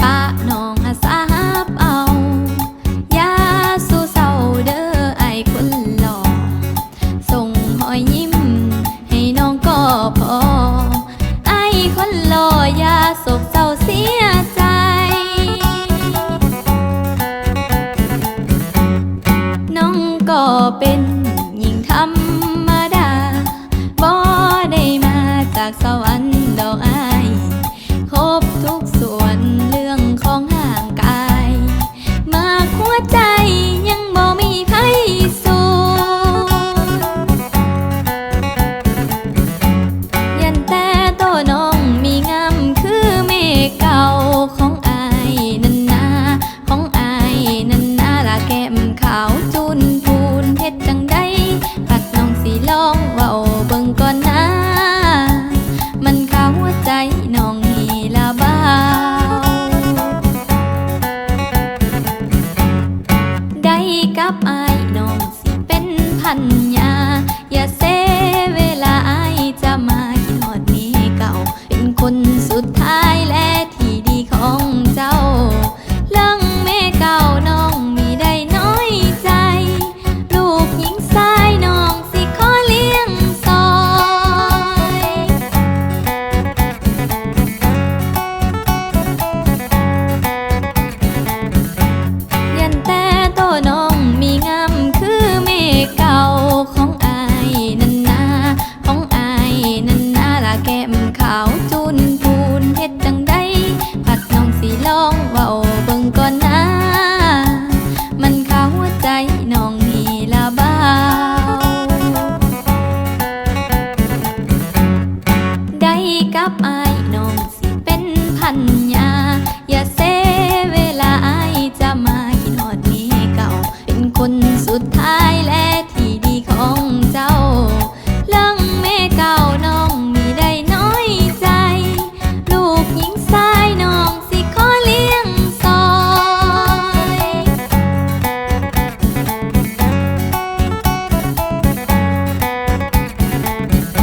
ปะน้องหาสาบเอายาสู้เศร้าเด้อไอคนหล่อส่งหอยยิ้ม ให้น้องก็พอ ไอคนหล่อยาสกเศร้าเสียใจน้องก็เป็นหญิงธรรมดาบ่ได้มาจากสวรรค์ดอกไอคบ กับอายน้องสิเป็นพันยาอย่าเส หัน